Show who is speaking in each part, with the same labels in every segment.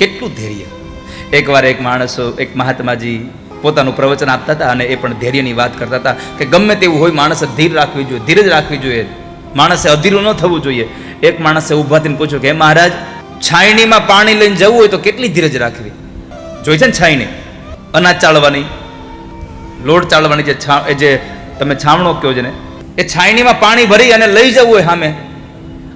Speaker 1: કેટલું ધૈર્ય. એકવાર એક માણસો, એક મહાત્માજી પોતાનું પ્રવચન આપતા હતા અને એ પણ ધૈર્યની વાત કરતા હતા કે ગમે તેવું હોય માણસે ધીર રાખવી જોઈએ, ધીરજ રાખવી જોઈએ. માણસે અધીરું ન થવું જોઈએ. એક માણસે ઊભા થઈને પૂછ્યું કે મહારાજ, છાયણીમાં પાણી લઈને જવું હોય તો કેટલી ધીરજ રાખવી? જોઈ છે ને છાયણી? અનાજ ચાળવાની, લોટ ચાળવાની જે છા જે તમે છાવણો કહો છો ને, એ છાયણીમાં પાણી ભરી અને લઈ જવું હોય સામે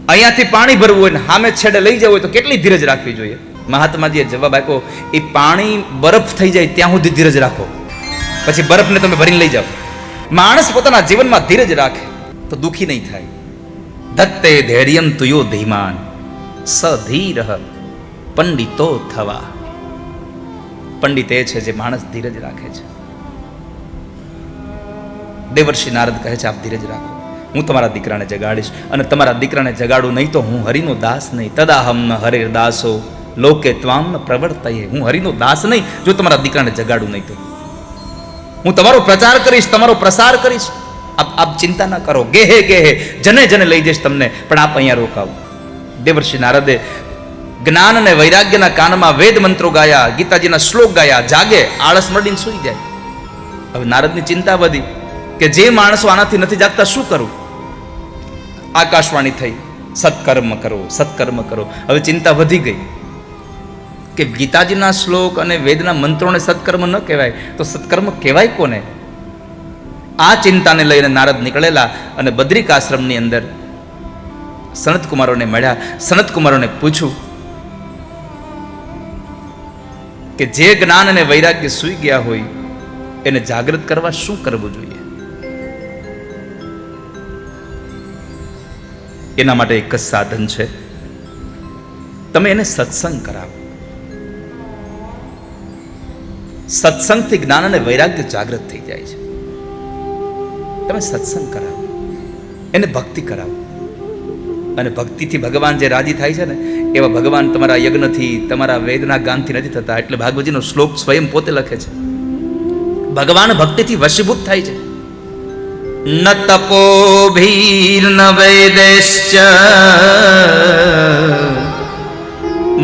Speaker 1: અહીંયાથી પાણી ભરવું હોય ને સામે છેડે લઈ જવું હોય તો કેટલી ધીરજ રાખવી જોઈએ? મહાત્માજીએ જવાબ આપ્યો, એ પાણી બરફ થઈ જાય ત્યાં સુધી ધીરજ રાખો. પછી બરફને તમે ભરીને લઈ જાઓ. માણસ પોતાના જીવનમાં ધીરજ રાખે તો દુઃખી નહીં થાય. ધત્તે ધૈર્યમ તુયો ધીમાન સધીર પંડિતો થવા. પંડિત એ છે જે માણસ ધીરજ રાખે છે. દેવર્ષિ નારદ કહે છે, આપ ધીરજ રાખો. હું તમારા દીકરાને જગાડીશ અને તમારા દીકરાને જગાડું નહીં તો હું હરિનો દાસ નહીં. તદાહમ ન હરિર દાસો લોકે ત્વામ પ્રવર્તયે. હું હરિનો દાસ નહીં, જો તમારા દીકરાને જગાડું નહીં તો. હું તમારો પ્રચાર કરીશ, તમારો પ્રસાર કરીશ. આપ આપ ચિંતા ના કરો. ગેહે ગેહે. જને જને લઈ જઈશ તમને, પણ આપ અહીંયા રોકાવો. દેવર્ષિ નારદે જ્ઞાન અને વૈરાગ્યના કાનમાં વેદ મંત્રો ગાયા, ગીતાજીના શ્લોક ગાયા, જાગે, આળસ મળીને સૂઈ જાય. હવે નારદની ચિંતા વધી કે જે માણસો આનાથી નથી જાગતા, શું કરું? આકાશવાણી થઈ. સત્કર્મ કરો સત્કર્મ કરો. હવે ચિંતા વધી ગઈ. કે ગીતાજીના શ્લોક અને વેદના મંત્રોને સત્કર્મ ન કહેવાય, તો સત્કર્મ કહેવાય કોને? આ ચિંતાને લઈને નારદ નીકળેલા અને બદ્રિક આશ્રમની અંદર સનતકુમારોને મળ્યા. સનતકુમારોને પૂછ્યું કે જે જ્ઞાન અને વૈરાગ્ય સૂઈ ગયા હોય, એને જાગૃત કરવા શું કરવું જોઈએ? એના માટે એક જ સાધન છે. તમે એને સત્સંગ કરાવો. સત્સંગથી જ્ઞાન અને વૈરાગ્ય જાગૃત થઈ જાય છે. તમે સત્સંગ કરાવો. એને ભક્તિ કરાવો. અને ભક્તિથી ભગવાન જે રાજી થાય છે ને, એવા ભગવાન તમારા યજ્ઞથી, તમારા વેદના ગાનથી નથી થતા. એટલે ભાગવતજીનો શ્લોક સ્વયં પોતે લખે છે. ભગવાન ભક્તિથી વશીભૂત થાય છે. ન તપોભીર્ન વૈદેશ્ચ.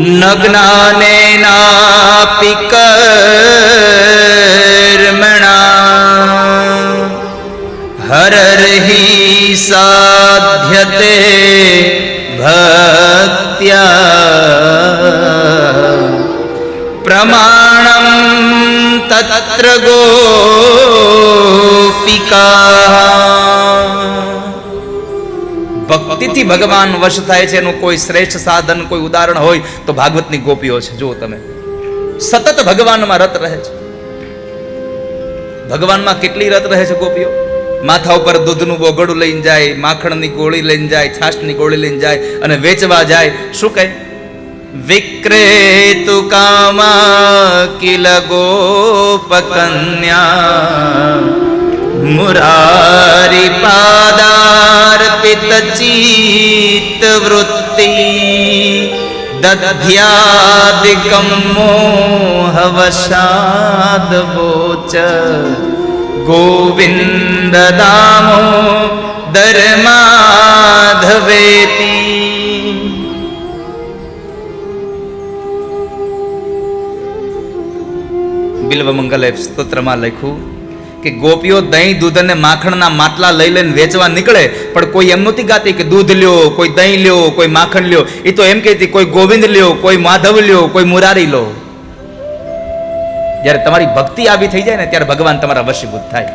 Speaker 1: ન ના પિકર્મણા હરર્હિ સાધ્યતે ભક્ત્યા પ્રમાણમ તત્ર ગોપિકા ભક્તિથી ભગવાન વશ થાય છે, એનું કોઈ શ્રેષ્ઠ સાધન, કોઈ ઉદાહરણ હોય તો ભાગવતની ગોપીઓ છે. જુઓ તમે. સતત ભગવાનમાં રત રહે છે. ભગવાનમાં કેટલી રત રહે છે ગોપીઓ? માથા ઉપર દૂધનું બોગડું લઈને જાય, માખણની ગોળી લઈને જાય, છાશની ગોળી લઈને જાય અને વેચવા જાય. શું કહે? વિક્રેતુ કામા કિલ ગોપકન્યા, મુરારી પાદાર્પિત ચિત્ત વૃત્તિ દધ્યાદિકમ મોહવશાદ વોચ ગોવિંદ દામો ધર્માધવેતી બિલ્વમંગલ સ્તોત્રમાં લખ્યું કે ગોપીઓ દહીં, દૂધ અને માખણના માટલા લઈ લઈને વેચવા નીકળે, પણ કોઈ એમ નહોતી ગાતી કે દૂધ લ્યો, કોઈ દહીં લ્યો, કોઈ માખણ લ્યો. એ તો એમ કહેતી, કોઈ ગોવિંદ લ્યો, કોઈ માધવ લ્યો, કોઈ મુરારી લો. જ્યારે તમારી ભક્તિ આવી થઈ જાય ને, ત્યારે ભગવાન તમારા વશીભૂત થાય.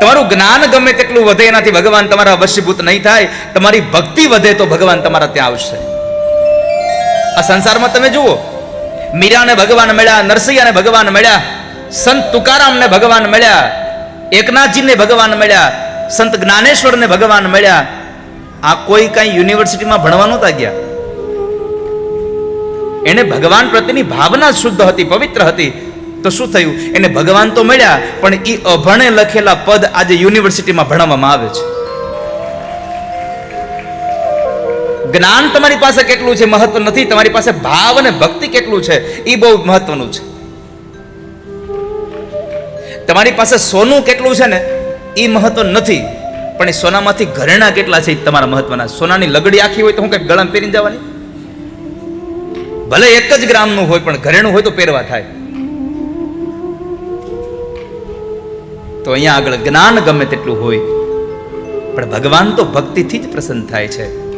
Speaker 1: તમારું જ્ઞાન ગમે તેટલું વધે એનાથી ભગવાન તમારા વશીભૂત નહીં થાય. તમારી ભક્તિ વધે તો ભગવાન તમારા ત્યાં આવશે. આ સંસારમાં તમે જુઓ, મીરાને ભગવાન મળ્યા નરસૈયાને ભગવાન મળ્યા. સંત તુકારામને ભગવાન મળ્યા, એકનાથજીને ભગવાન મળ્યા, સંત જ્ઞાનેશ્વરને ભગવાન મળ્યા. આ કોઈ કઈ યુનિવર્સિટીમાં ભણવા નહોતા ગયા. એને ભગવાન પ્રત્યેની ભાવના શુદ્ધ હતી, પવિત્ર હતી. તો શું થયું? એને ભગવાન તો મળ્યા, પણ એ અભણે લખેલા પદ આજે યુનિવર્સિટીમાં ભણાવવામાં આવે છે. જ્ઞાન તમારી પાસે કેટલું છે? મહત્વ નથી. તમારી પાસે ભાવ અને ભક્તિ કેટલું છે? એ બહુ મહત્વનું છે. તમારી પાસે સોનું કેટલું છે ને એ મહત્વ નથી. પણ એ સોનામાંથી ઘરેણા કેટલા છે એ તમારા મહત્વના. સોનાની લગડી આખી હોય તો હું કંઈક ગળામાં પહેરી જવાની? ભલે એક જ ગ્રામનું હોય, પણ ઘરેણું હોય તો પહેરવા થાય. તો અહીંયા આગળ જ્ઞાન ગમે તેટલું હોય, પણ ભગવાન તો ભક્તિથી જ પ્રસન્ન થાય છે.